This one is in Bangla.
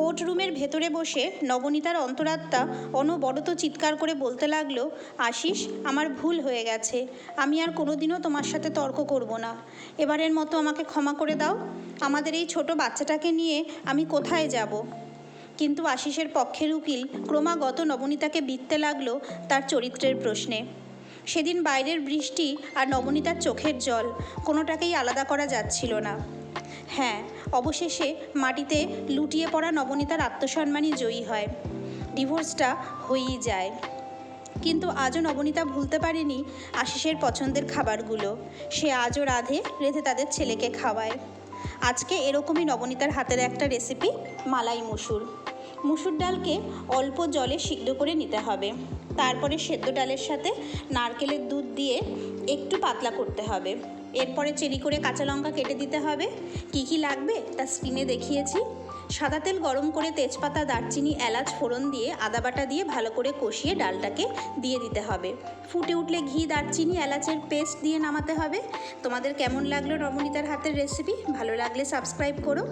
কোর্ট রুমের ভেতরে বসে নবনীতার অন্তরাত্মা অনবরত চিৎকার করে বলতে লাগল, আশিস, আমার ভুল হয়ে গেছে। আমি আর কোনোদিনও তোমার সাথে তর্ক করব না। এবারের মতো আমাকে ক্ষমা করে দাও। আমাদের এই ছোট বাচ্চাটাকে নিয়ে আমি কোথায় যাব? কিন্তু আশিসের পক্ষের উকিল ক্রমাগত নবনীতাকে বিততে লাগল তার চরিত্রের প্রশ্নে। সেদিন বাইরের বৃষ্টি আর নবনীতার চোখের জল, কোনোটাকেই আলাদা করা যাচ্ছিল না। হ্যাঁ অবশেষে মাটিতে লুটিয়ে পড়া নবনীতার আত্মসম্মানই জয়ী হয়। ডিভোর্সটা হয়েই যায়। কিন্তু আজও নবনীতা ভুলতে পারেনি আশিসের পছন্দের খাবারগুলো। সে আজও রাধে, রেধে তাদের ছেলেকে খাওয়ায়। আজকে এরকমই নবনীতার হাতের একটা রেসিপি মালাই মুসুর। মুসুর ডালকে অল্প জলে সিদ্ধ করে নিতে হবে। তারপরে সেদ্ধ ডালের সাথে নারকেলের দুধ দিয়ে একটু পাতলা করতে হবে। এরপরে চেরি করে কাঁচা লঙ্কা কেটে দিতে হবে। কি কি লাগবে তা স্ক্রিনে দেখিয়েছি। সাদা তেল গরম করে তেজপাতা, দারচিনি, এলাচ, ফোড়ন দিয়ে আদা বাটা দিয়ে ভালো করে কষিয়ে ডালটাকে দিয়ে দিতে হবে। ফুটে উঠলে ঘি, দারচিনি, এলাচের পেস্ট দিয়ে নামাতে হবে। তোমাদের কেমন লাগল নবনীতার হাতের রেসিপি ভালো লাগলে সাবস্ক্রাইব করো।